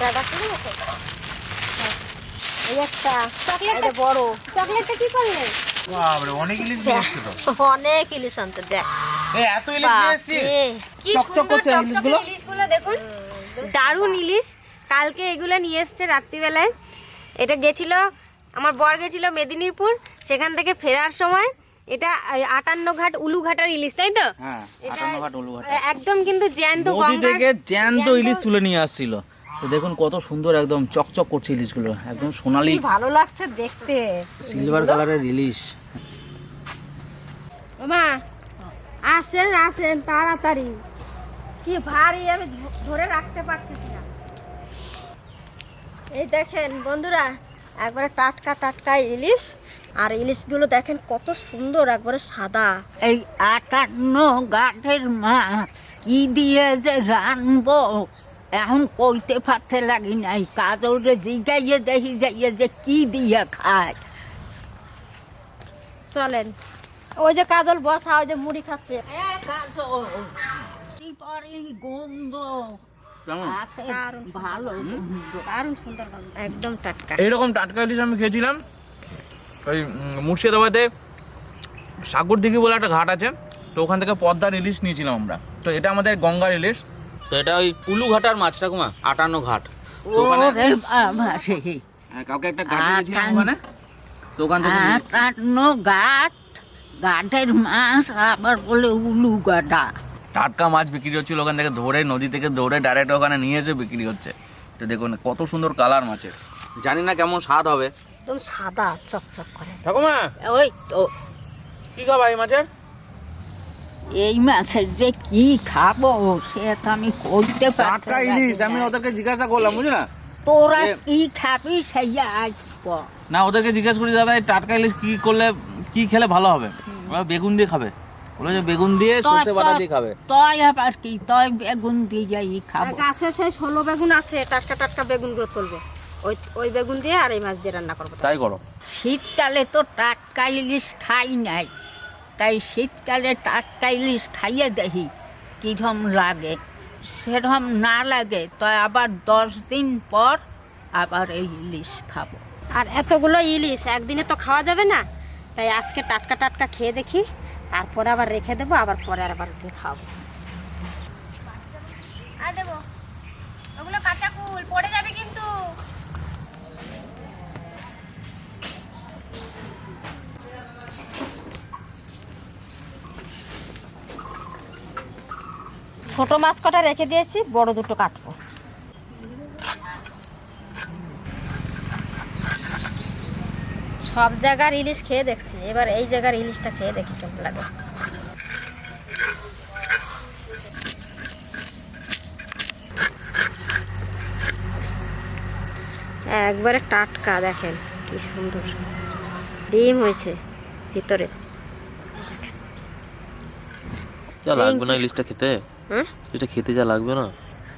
দাদা শুনে গেছে এই একটা চকলেটটা- বড়। চকলেটটা কি করলে? বাপরে অনেক ইলিশ নিয়ে এসছে তো। অনেক ইলিশ আনতে দেখ। এই এত ইলিশ নিয়ে এসছি কি চকচক করছে ইলিশগুলো। ইলিশগুলো দেখুন। দারুণ ইলিশ। কালকে এগুলো নিয়ে এসছে রাত্রিবেলায়। এটা গেছিল আমার বর গেছিল মেদিনীপুর সেখান থেকে ফেরার সময়। এটা আটান্ন ঘাট উলুঘাটার ইলিশ তাই তো? হ্যাঁ একদম কিন্তু জ্যান্ত থেকে জ্যান্ত জ্যান্ত ইলিশ তুলে নিয়ে আসছিল। তো দেখুন কত সুন্দর একদম চকচক করছে ইলিশগুলো। একদম সোনালি। ভালো লাগছে দেখতে। সিলভার কালারের ইলিশ। মা আসেন আসেন তাড়াতাড়ি। কি ভারী আমি ধরে রাখতে পারতেছি না। এই দেখেন বন্ধুরা একবারে টাটকা টাটকা ইলিশ। আর ইলিশগুলো দেখেন কত সুন্দর একবারে সাদা। এই আটান্ন গাঠের মাছ কি দিয়ে যে রানবো এখন কইতে পারতে লাগি নাই কাজরে জিগাইয়ে দেখি যাইয়ে যে কি দিয়ে খায়। চলেন। ওই যে কাজল বসা ওই যে মুড়ি খাচ্ছে। একদম টাটকা। এইরকম টাটকা ইলিশ আমি খেয়েছিলাম ওই মুর্শিদাবাদে সাগর দিঘি বলে একটা ঘাট আছে তো ওখান থেকে পদ্মার ইলিশ নিয়েছিলাম আমরা। তো এটা আমাদের গঙ্গার ইলিশ তো এটা ওই উলু ঘাটার মাছ ঠাকুমা আটান্ন ঘাট। ওখানে ওরে হ্যাঁ, কাউকে একটা গাছে ওখানে তো ওখান থেকে আটান্ন মাছ আবার বলে উলু গাটা টাটকা মাছ বিক্রি হচ্ছিল ওখান থেকে ধরে নদী থেকে ধরে ডাইরেক্ট ওখানে নিয়ে এসে বিক্রি হচ্ছে। তো দেখুন কত সুন্দর কালার মাছের। জানি না কেমন স্বাদ হবে। একদম সাদা চকচক করে। ঠাকুমা! ওই তো। কি খাবা এই মাছের? এই মাছের যে কি খাব সে তো আমি কইতে পারতে টাটকা ইলিশ আমি ওদেরকে জিজ্ঞাসা করলাম বুঝলি না? তোরা কি খাবি সেই আসব। না ওদেরকে জিজ্ঞেস করি দাদা এই টাটকা ইলিশ কি করলে কি খেলে ভালো হবে? ওরা বেগুন দিয়ে খাবে। বলে যে বেগুন দিয়ে সর্ষে বাটা দিয়ে খাবে। তয় আবার কি? তয় বেগুন দিয়ে আর খাব গাছে সেই ষোলো বেগুন আছে টাটকা টাটকা বেগুনগুলো তুলবো। ওই ওই বেগুন দিয়ে আর এই মাছ দিয়ে রান্না করব। তাই করো। শীতকালে তো টাটকা ইলিশ খাই নাই। তাই শীতকালে টাটকা ইলিশ খাইয়ে দেখি, কীরম লাগে। সেরম না লাগে তো আবার দশ দিন পর আবার এই ইলিশ খাব। আর এতগুলো ইলিশ একদিনে তো খাওয়া যাবে না। তাই আজকে টাটকা টাটকা খেয়ে দেখি, তারপরে আবার রেখে দেবো, আবার পরে আবার খাওয়াবো। ছোট মাছ কটা রেখে দিয়েছি বড় দুটো কাটবো। সব জায়গার ইলিশ খেয়ে দেখছি এবার এই জায়গার ইলিশটা খেয়ে দেখি কেমন লাগে। একবারে টাটকা দেখেন কি সুন্দর। ডিম হয়েছে ভিতরে। লাগবে না ইলিশটা খেতে। হ্যাঁ এটা খেতে যা লাগবে না?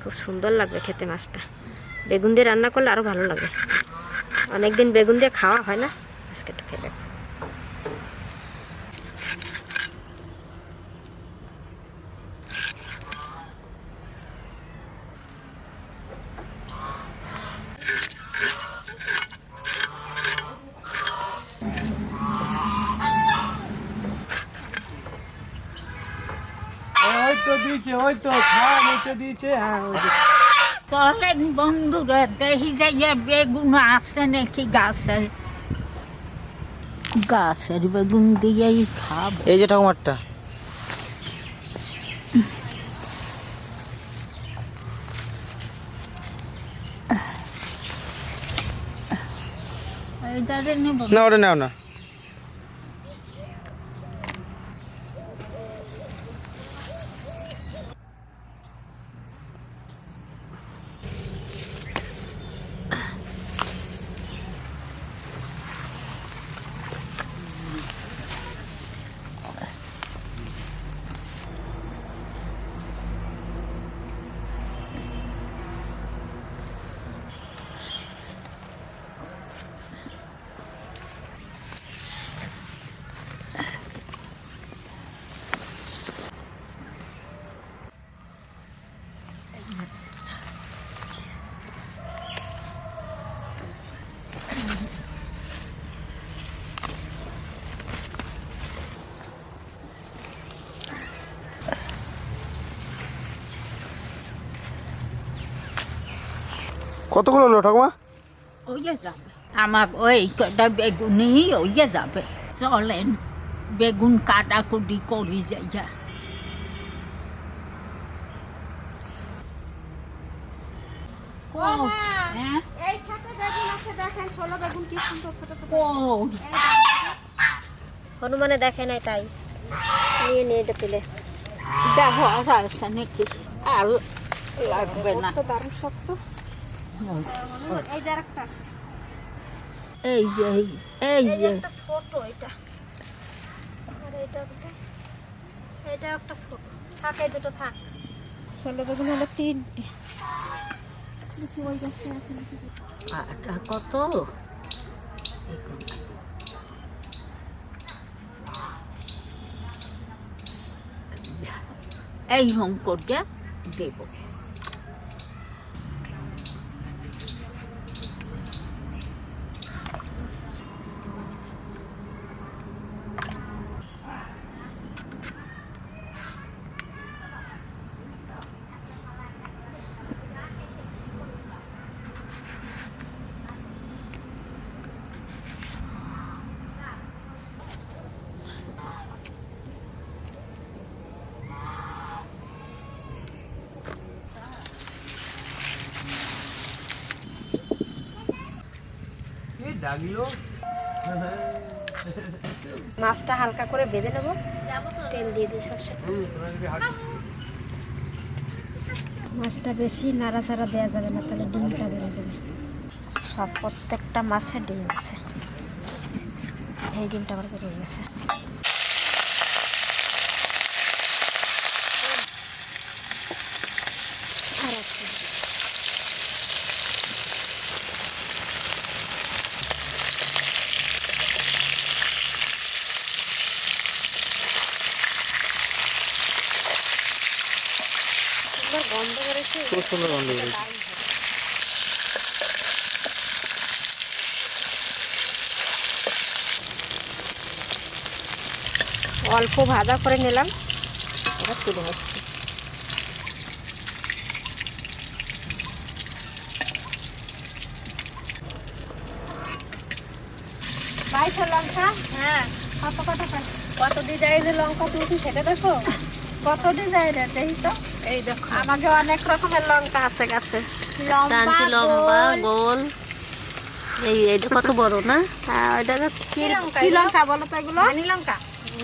খুব সুন্দর লাগবে খেতে মাছটা। বেগুন দিয়ে রান্না করলে আরও ভালো লাগে। অনেকদিন বেগুন দিয়ে খাওয়া হয় না আজকে একটু খেয়ে দেখো। ওই তো দিয়েছে ওই তো খাওয়া নিচে দিয়েছে হ্যাঁ চলেন বন্ধুরা দেখি যাইয়া বেগুন আছে নাকি গাছে। গাছের বেগুন দিয়েই খাব। এই যে ঠাকুমারটা। না ওটা নাও না কতগুলো হলো ঠাকুমা? ওইয়ে যাবে আমার ওই কটা বেগুনি ওইয়ে যাবে চলেন বেগুন কাটাকুটি করি যাইয়া। হ্যাঁ? এই ছোট বেগুন আছে দেখেন ষোলো বেগুন কি সুন্দর ছোট ছোট কই? হনুমানে দেখে নাই তাই। নিয়ে নিয়ে এটা তুলে। দেখো আছে নাকি? আর লাগবে না। তো দারুণ শক্ত। এই যে আরেকটা আছে। এই যে এই- এই যে। একটা ছোট এটা। আর এটা এটা একটা ছোট। থাক এই দুটো থাক। ষোলো বেগুন হলো তিনটে। দেখি ওই গাছটা আছে নাকি। আটা কত এই হোম করকে দেব। মাছটা হালকা করে ভেজে নেব। তেল দিয়ে দিই সর্ষে। মাছটা বেশি নাড়াচাড়া দেওয়া যাবে না তাহলে ডিমটা বেড়ে যাবে। সব প্রত্যেকটা মাছে ডিম আছে। এই ডিমটা আবার বেরিয়ে গেছে। খুব সুন্দর গন্ধ বেরোচ্ছে। অল্প ভাজা করে নিলাম। এবার তুলে নিচ্ছি। লঙ্কা? হ্যাঁ। কত কত? কত ডিজাইনের লঙ্কা তুলছি সেটা দেখো। কত ডিজাইনের দেখি তো। এই দেখো আমাকে অনেক রকমের লঙ্কা আছে গাছে। লম্বা গোল। এই এটা কত বড় না? হ্যাঁ ওইটা তো কি কি লঙ্কা বলো তো এগুলো? লঙ্কা?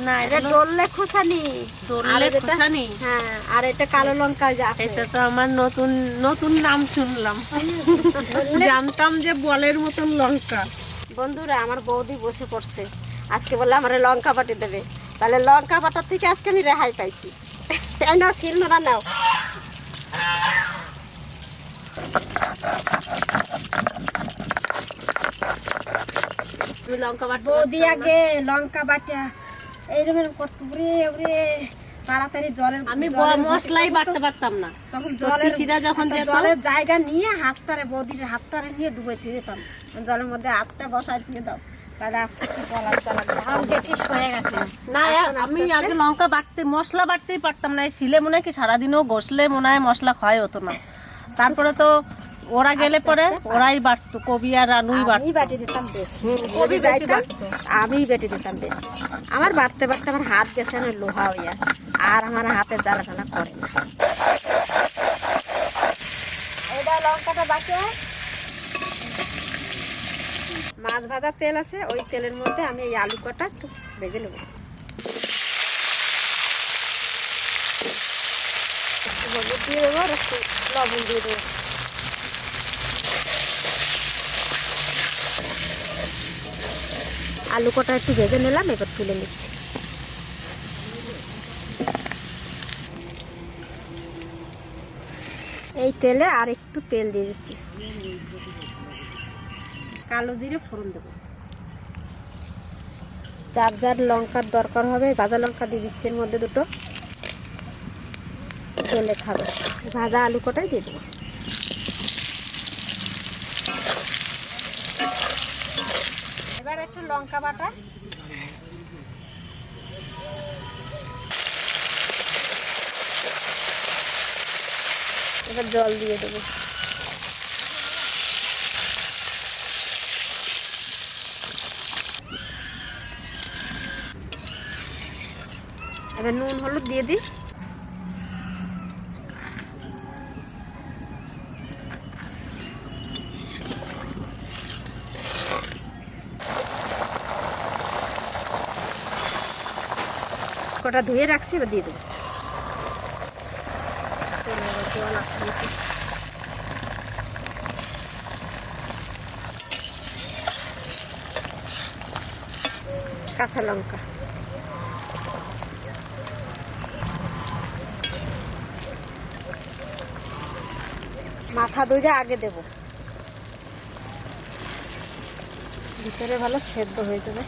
না এটা ডললে খোসানি। দোললে খোসানি? হ্যাঁ আর এটা কালো লঙ্কা যে এটা তো আমার নতুন নতুন নাম শুনলাম। জানতাম যে বলের মতন লঙ্কা। বন্ধুরা আমার বৌদি বসে পড়ছে। আজকে বললে আমার লঙ্কা বাটি দেবে। তাহলে লঙ্কা বাটার থেকে আজকে আমি রেহাই পাইছি। লঙ্কা বাট বৌদি আগে লঙ্কা বাটা এইরকম করতো উরে উরে তাড়াতাড়ি জলের আমি মশলাই বাটতে পারতাম না তখন জলের যখন জলের জায়গা নিয়ে হাতটারে বৌদির হাতটারে নিয়ে ডুবে দিতাম জলের মধ্যে হাতটা বসাই দিয়ে দাও না আমি আগে লঙ্কা বাটতে মশলা বাটতেই পারতাম না। শিলে মনে হয় কি সারাদিনও ঘষলে মনে হয় মশলা ক্ষয় হতো না। তারপরে তো ওরা গেলে পরে ওরাই বাটতো কবি আর রানুই বাট আমি বাটি দিতাম বেশ। কবি যদি বেশি যাইতাম, বাটতো। আমি বেটে দিতাম বেশ। আমার বাড়তে বাড়তে আমার হাত গেছে না লোহা হইয়া। আর আমার হাতে জ্বালাটানা করে না। লঙ্কাটা বাকে মাছ ভাজার তেল আছে, ওই তেলের মধ্যে আমি এই আলু কটা একটু ভেজে নেব। একটু হলুদ দিয়ে দেবো আর একটু লবণ দিয়ে দেবো। আলু কটা একটু ভেজে নিলাম, এবার তুলে নিচ্ছি। এই তেলে আর একটু তেল দিয়ে দিচ্ছি। কালো জিরে ফোড়ন দেবো। যার যার লঙ্কার দরকার হবে, ভাজা লঙ্কা দিয়ে দিচ্ছি এর মধ্যে দুটো। জলে খাবে। ভাজা আলু কটাই দিয়ে দেবো? এবার একটু লঙ্কা বাটা। এবার জল দিয়ে দেবো। এবার নুন হলুদ দিয়ে দিই। কটা ধুয়ে রাখছি এবার দিয়ে দেবো কাঁচা লঙ্কা। মাথা দুইটা আগে দেব। ভিতরে ভালো সেদ্ধ হয়ে যাবে।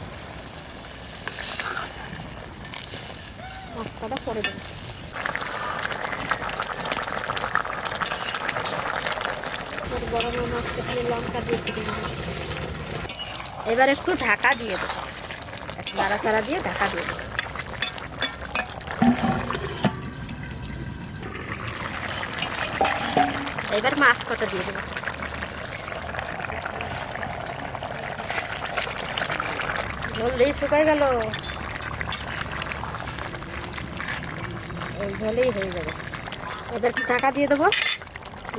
মশলাটা করে দেবো। মাছটা লঙ্কা দিয়ে। এবার একটু ঢাকা দিয়ে দেবো। নাড়াচাড়া দিয়ে ঢাকা দিয়ে দেবো। এবার মাছ কটা দিয়ে দেবো। জলদি শুকাই গেল। এই জলেই হয়ে যাবে। এবার ঢাকা দিয়ে দেবো।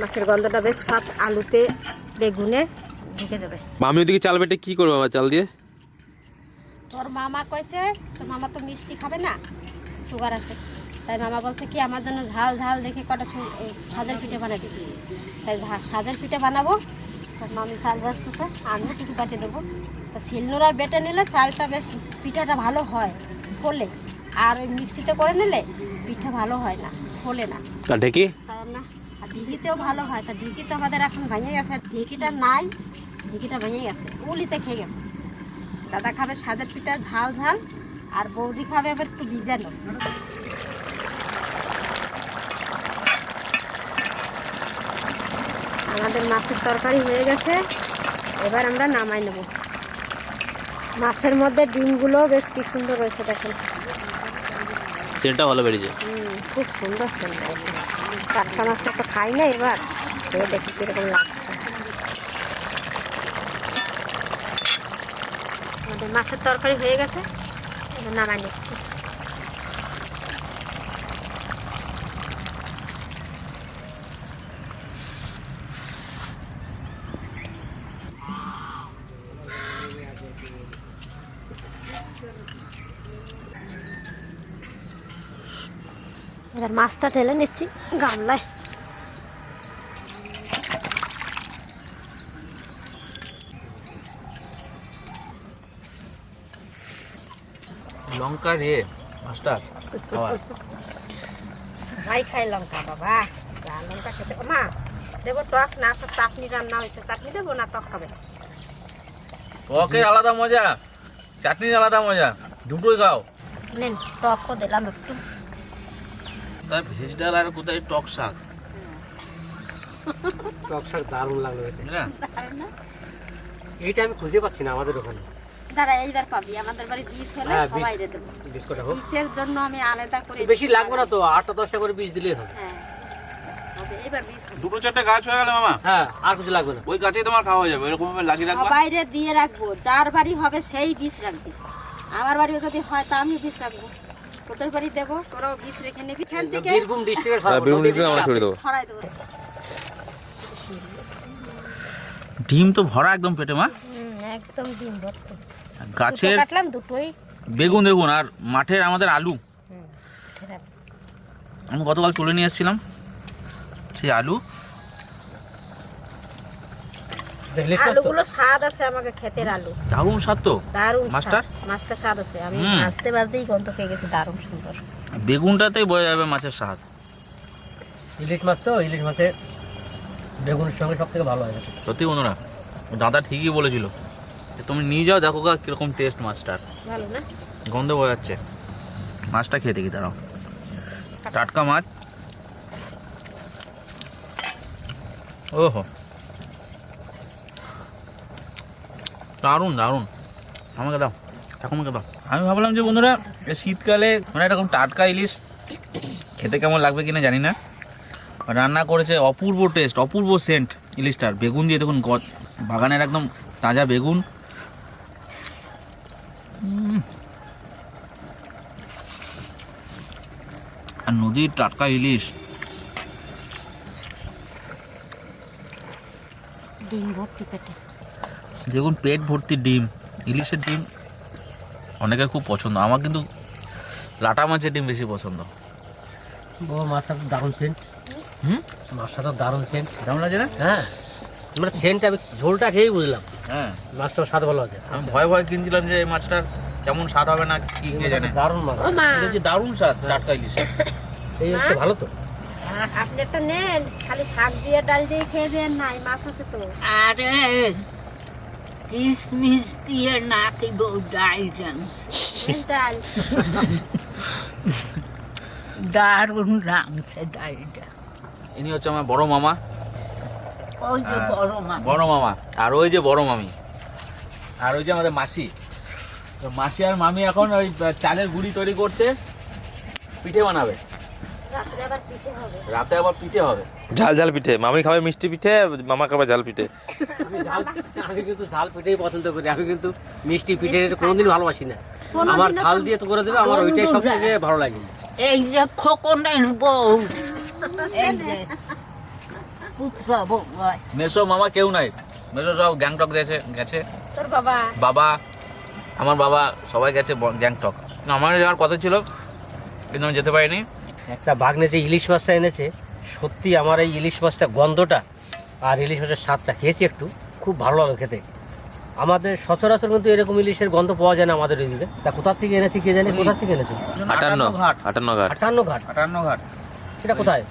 মাছের গন্ধটা বেশ স্বাদ আলুতে বেগুনে ঢুকে যাবে মামি ওদিকে চাল বেটে কি করবে আবার চাল দিয়ে? তোর মামা কইছে তোর মামা তো মিষ্টি খাবে না সুগার আছে। তাই মামা বলছে কি আমার জন্য ঝাল ঝাল দেখে কটা সাজের পিঠে বানাবি? তাই সাজের পিঠে বানাবো। মামি চাল বাজতেছে আমিও কিছু কাটিয়ে দেবো। তো শিলনোড়ায় বেটে নিলে চালটা বেশ পিঠাটা ভালো হয় ফোলে। আর ওই মিক্সিতে করে নিলে পিঠা ভালো হয় না ফোলে না। ঢেকে? আমরা আর ঢিকিতেও ভালো হয়। তা ঢিকি তো আমাদের এখন ভেঙে গেছে আর ঢিকিটা নাই ঢিকিটা ভেঙে গেছে উলিতে খেয়ে গেছে। দাদা খাবে সাজের পিঠা ঝাল ঝাল আর বৌদি খাবে আবার একটু ভিজানো। আমাদের মাছের তরকারি হয়ে গেছে। এবার আমরা নামাই নেব। মাছের মধ্যে ডিমগুলো বেশ কি সুন্দর রয়েছে দেখেন। সেন্টটা ভালো বেরিয়েছে। খুব সুন্দর সেন্ট হয়েছে। টাটকা মাছটা তো খাই না এবার। খেয়ে দেখি কীরকম লাগছে। আমাদের মাছের তরকারি হয়ে গেছে। এবার নামাই নিচ্ছি। এবার মাছটা ঢেলে নিচ্ছি গামলায়। লঙ্কা রে মাস্টার সবাই খাই লঙ্কা বাবা। লঙ্কা খেতে মা দেবো টক না তো চাটনি রান্না হয়েছে। চাটনি দেবো না টক খাবে টকের আলাদা মজা চাটনির আলাদা মজা। দুটোই খাও। নেন টকও দিলাম একটু। তাই ভেজ ডাল আর কোথায় টক শাক? টক শাক দারুণ লাগল না? এইটা আমি খুঁজে পাচ্ছি না আমাদের ওখানে। দাঁড়া এইবার পাবি। আমাদের বাড়ি বীজ হলে হ্যাঁ। সবাই দেবো বিস্কুট হোক। বীজের জন্য আমি আলাদা করে বেশি লাগবে না তো আটটা দশটা করে বীজ দিলেই হবে। হ্যাঁ। দুটো চারটে গাছ হয়ে গেল মামা? হ্যাঁ আর কিছু লাগবে না। ওই গাছেই তোমার খাওয়া হয়ে যাবে এরকম ভাবে লাগিয়ে রাখবা। বাইরে দিয়ে রাখব। যার বাড়ি হবে সেই বীজ রাখবি। আমার বাড়িও যদি হয় তা আমি বীজ রাখব। তোদের বাড়ি দেবো তোরাও বীজ রেখে নিবি। এখান থেকে বীরভূম ডিস্ট্রিক্টের বীরভূম ডিস্ট্রিক্টে আমরা ছড়িয়ে দেবো। ছড়াই দেবো। ডিম তো ভরা একদম পেটে মা। একদম ডিম ভর্তি। গাছের কাটলাম দুটোই। বেগুন দেখুন আর মাঠের আমাদের আলু। আমি গতকাল তুলে নিয়ে এসেছিলাম সেই আলু ইলিশ মাছ তো আলুগুলো স্বাদ আছে আমাকে ক্ষেতের আলু। দারুণ স্বাদ তো। দারুণ? স্বাদ। মাছটা স্বাদ আছে। আমি গন্ধ পেয়ে গেছি দারুণ সুন্দর। বেগুনটাতেই বোঝা যাবে মাছের স্বাদ। ইলিশ মাছ তো ইলিশ মাছের বেগুনের সঙ্গে সব থেকে ভালো হয়। সত্যি বন্ধুরা দাদা ঠিকই বলেছিল। তুমি নিয়ে যাও দেখো গা কীরকম টেস্ট মাছটার। ভালো না? গন্ধ বোঝা যাচ্ছে। মাছটা খেয়ে দেখি দাঁড়াও। টাটকা মাছ। ওহো। দারুণ দারুণ। আমাকে দাও, ঠাকুমাকে দাও। আমি ভাবলাম যে বন্ধুরা শীতকালে মানে এরকম টাটকা ইলিশ খেতে কেমন লাগবে কিনা জানি না। রান্না করেছে অপূর্ব টেস্ট অপূর্ব সেন্ট ইলিশটার। বেগুন দিয়ে দেখুন গ- বাগানের একদম তাজা বেগুন। আর নদীর টাটকা ইলিশ। ডিম ভর্তি পেটে। দেখুন পেট ভর্তি ডিম ইলিশের ডিম অনেকের খুব পছন্দ। আমার কিন্তু লাটা মাছের ডিম বেশি পছন্দ। ও মাছটা তো দারুণ সেন্ট হুম? মাছটা তো দারুণ সেন্ট কেমন লাগে না? হ্যাঁ। মানে সেন্টটা আমি ঝোলটা খেয়েই বুঝলাম। হ্যাঁ। মাছটাও স্বাদ ভালো আছে। আমি ভয় ভয় কিনছিলাম যে এই মাছটার কেমন স্বাদ হবে না কি কে জানে। দারুণ মাছ। যে দারুণ স্বাদ টাটকা ইলিশ। এই হচ্ছে ভালো তো। আপনি একটা নেন খালি শাক দিয়ে ডাল দিয়ে খেয়ে দেন নাই মাছ আছে তো। আরে নাকিব ডাইজন নেন ডাল দারুণ লাগছে ডালটা ইনি হচ্ছে আমার বড় মামা। ওই যে বড় মা বড় মামা। আর ওই যে বড় মামি। আর ওই যে আমাদের মাসি। তো মাসি আর মামি এখন ওই চালের গুঁড়ি তৈরি করছে পিঠে বানাবে রাত্রে আবার পিঠে হবে রাতে আবার পিঠে হবে। ঝাল ঝাল পিঠে। মামি খাবে মিষ্টি পিঠে মামা খাবে ঝাল পিঠে। আমি ঝাল আমি কিন্তু ঝাল পিঠেই পছন্দ করি। আমি কিন্তু মিষ্টি পিঠে কোনোদিন ভালোবাসি না। আমার ঝাল দিয়ে তো করে দেবে আমার ওইটাই সব থেকে ভালো লাগে। এই যে খোকনের বউ। মেসো মামা কেউ নাই। মেসো সব গ্যাংটক গেছে গেছে। তোর বাবা? বাবা আমার বাবা সবাই গেছে গ্যাংটক। আমার যাওয়ার কথা ছিল কিন্তু আমি যেতে পারিনি। একটা বাগনে যে ইলিশ মাছটা এনেছে সত্যি আমার এই ইলিশ মাছটা গন্ধটা আর ইলিশ মাছের স্বাদটা খেয়েছি একটু খুব ভালো লাগল খেতে। আমাদের সচরাচর কিন্তু এরকম ইলিশের গন্ধ পাওয়া যায় না আমাদের ওইদিকে তা কোথার থেকে এনেছি কে জানি? কোথার থেকে এনেছে? আটান্ন ঘাট আটান্ন ঘাট। আটান্ন ঘাট। আটান্ন ঘাট। সেটা কোথায়?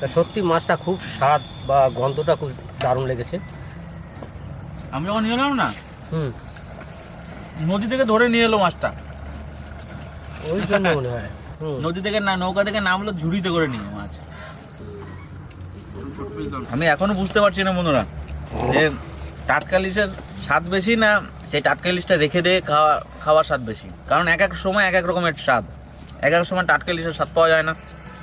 তা সত্যি মাছটা খুব স্বাদ বা গন্ধটা খুব দারুণ লেগেছে। আমি যখন নিয়ে এলাম না হুম। নদী থেকে ধরে নিয়ে এলো মাছটা। ওই জন্য মনে হয়। নদী থেকে না নৌকা থেকে নামলো, ঝুড়িতে করে নিয়ে মাছ আমি এখনও বুঝতে পারছি না বন্ধুরা, যে টাটকা ইলিশের স্বাদ বেশি না সেই টাটকা ইলিশটা রেখে দিয়ে খাওয়া খাওয়ার স্বাদ বেশি। কারণ এক এক সময় এক এক রকমের স্বাদ। এক এক সময় টাটকা ইলিশের স্বাদ পাওয়া যায় না।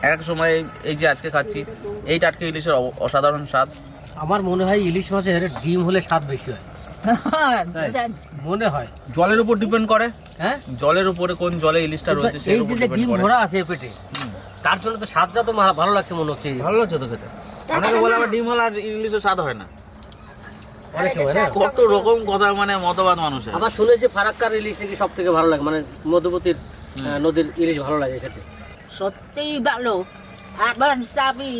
এক এক সময় এই- এই যে আজকে খাচ্ছি, এই টাটকা ইলিশের অসাধারণ স্বাদ। আমার মনে হয় ইলিশ মাছের ডিম হলে স্বাদ বেশি হয়। মনে হয়। জলের উপর ডিপেন্ড করে হ্যাঁ? জলের উপরে কোন জলে ইলিশটা রয়েছে সেই যে ডিম ভরা আছে পেটে তার জন্য তো স্বাদটা তো ভালো লাগছে মনে হচ্ছে। ভালো লাগছে তো খেতে। অনেকে বলে আবার ডিম হলে আর ইলিশের স্বাদ হয় না। কত রকম কথা মানে মতবাদ মানুষের। আবার শুনেছি ফারাক্কার ইলিশ নাকি সব থেকে ভালো লাগে মানে আহ, নদীর ইলিশ ভালো লাগে খেতে। সত্যিই ভালো। আবার যাবি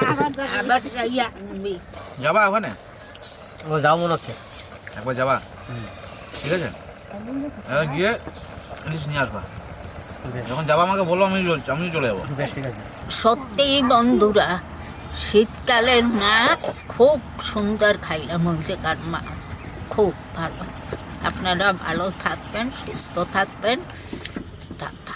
আবার যাই যাবা ওখানে? ও যাও মনে হচ্ছে একবার যাবা? ঠিক আছে? এবার গিয়ে ইলিশ নিয়ে আসবা। যখন যাবা আমাকে বলো আমি চল- আমি চলে যাব। বেশ ঠিক বন্ধুরা শীতকালের মাছ খুব সুন্দর খাইলাম ওই জায়গার মাছ। খুব ভালো। আপনারা ভালো থাকবেন সুস্থ থাকবেন। টাটা।